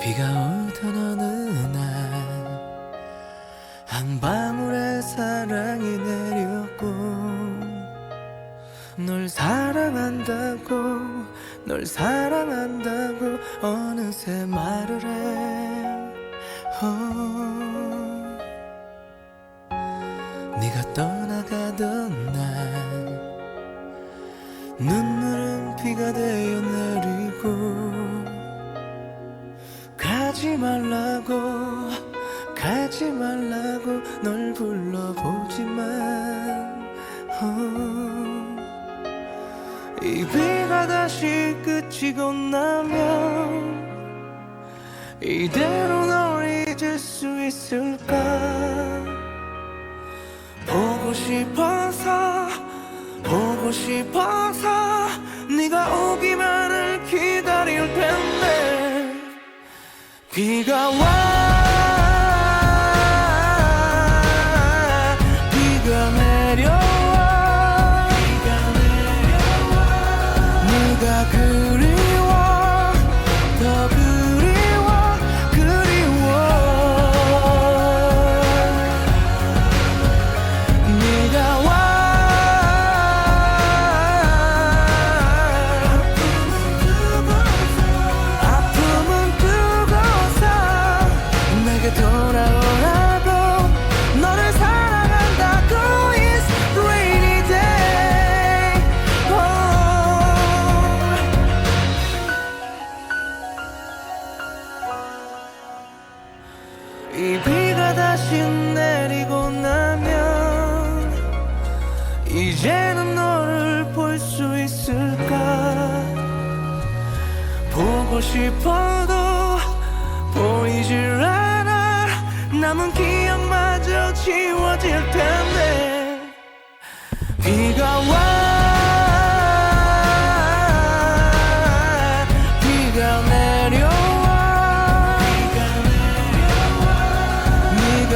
비가 오던 어느 날 한 방울의 사랑이 내렸고 널 사랑한다고 널 사랑한다고 어느새 말을 해 어. 네가 떠나 가지 말라고 가지 말라고 널 불러보지만 어, 이 비가 다시 그치고 나면 이대로 널 잊을 수 있을까? 보고 싶어서 보고 싶어서 비가 와 이 비가 다시 내리고 나면 이제는 너를 볼 수 있을까? 보고 싶어도 보이질 않아. 남은 기억마저 지워질 텐데. 비가 와